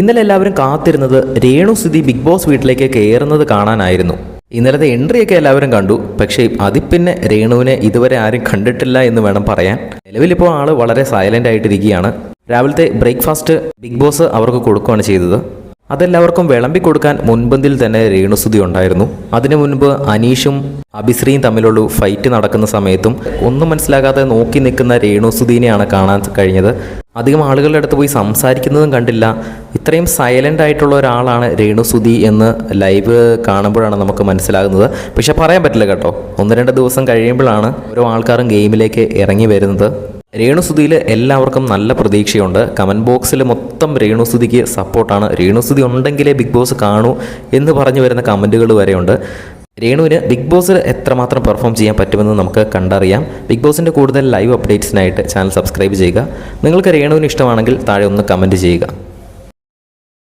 ഇന്നലെ എല്ലാവരും കാത്തിരുന്നത് രേണു സ്ഥിതി ബിഗ് ബോസ് വീട്ടിലേക്ക് കയറുന്നത് കാണാനായിരുന്നു. ഇന്നലത്തെ എൻട്രിയൊക്കെ എല്ലാവരും കണ്ടു. പക്ഷേ അതിൽ പിന്നെ രേണുവിനെ ഇതുവരെ ആരും കണ്ടിട്ടില്ല എന്ന് വേണം പറയാൻ. നിലവിലിപ്പോൾ ആൾ വളരെ സൈലന്റ് ആയിട്ടിരിക്കുകയാണ്. രാവിലത്തെ ബ്രേക്ക്ഫാസ്റ്റ് ബിഗ് ബോസ് അവർക്ക് കൊടുക്കുകയാണ് ചെയ്തത്. അതെല്ലാവർക്കും വിളമ്പി കൊടുക്കാൻ മുൻപന്തിൽ തന്നെ രേണുസുതി ഉണ്ടായിരുന്നു. അതിനു മുൻപ് അനീഷും അഭിശ്രീയും തമ്മിലുള്ള ഫൈറ്റ് നടക്കുന്ന സമയത്തും ഒന്നും മനസ്സിലാകാതെ നോക്കി നിൽക്കുന്ന രേണുസുദീനെയാണ് കാണാൻ കഴിഞ്ഞത്. അധികം ആളുകളുടെ അടുത്ത് പോയി സംസാരിക്കുന്നതും കണ്ടില്ല. ഇത്രയും സൈലന്റ് ആയിട്ടുള്ള ഒരാളാണ് രേണുസുതി എന്ന് ലൈവ് കാണുമ്പോഴാണ് നമുക്ക് മനസ്സിലാകുന്നത്. പക്ഷെ പറയാൻ പറ്റില്ല കേട്ടോ. ഒന്ന് രണ്ട് ദിവസം കഴിയുമ്പോഴാണ് ഓരോ ആൾക്കാരും ഗെയിമിലേക്ക് ഇറങ്ങി വരുന്നത്. രേണുസുതിയിൽ എല്ലാവർക്കും നല്ല പ്രതീക്ഷയുണ്ട്. കമന്റ് ബോക്സിൽ മൊത്തം രേണുസുതിക്ക് സപ്പോർട്ടാണ് രേണുസുതി ഉണ്ടെങ്കിലേ ബിഗ് ബോസ് കാണൂ എന്ന് പറഞ്ഞു വരുന്ന കമന്റുകൾ വരെയുണ്ട്. രേണുവിന് ബിഗ് ബോസിൽ എത്രമാത്രം പെർഫോം ചെയ്യാൻ പറ്റുമെന്ന് നമുക്ക് കണ്ടറിയാം. ബിഗ് ബോസിന്റെ കൂടുതൽ ലൈവ് അപ്ഡേറ്റ്സിനായിട്ട് ചാനൽ സബ്സ്ക്രൈബ് ചെയ്യുക. നിങ്ങൾക്ക് രേണുവിന് ഇഷ്ടമാണെങ്കിൽ താഴെ ഒന്ന് കമന്റ് ചെയ്യുക.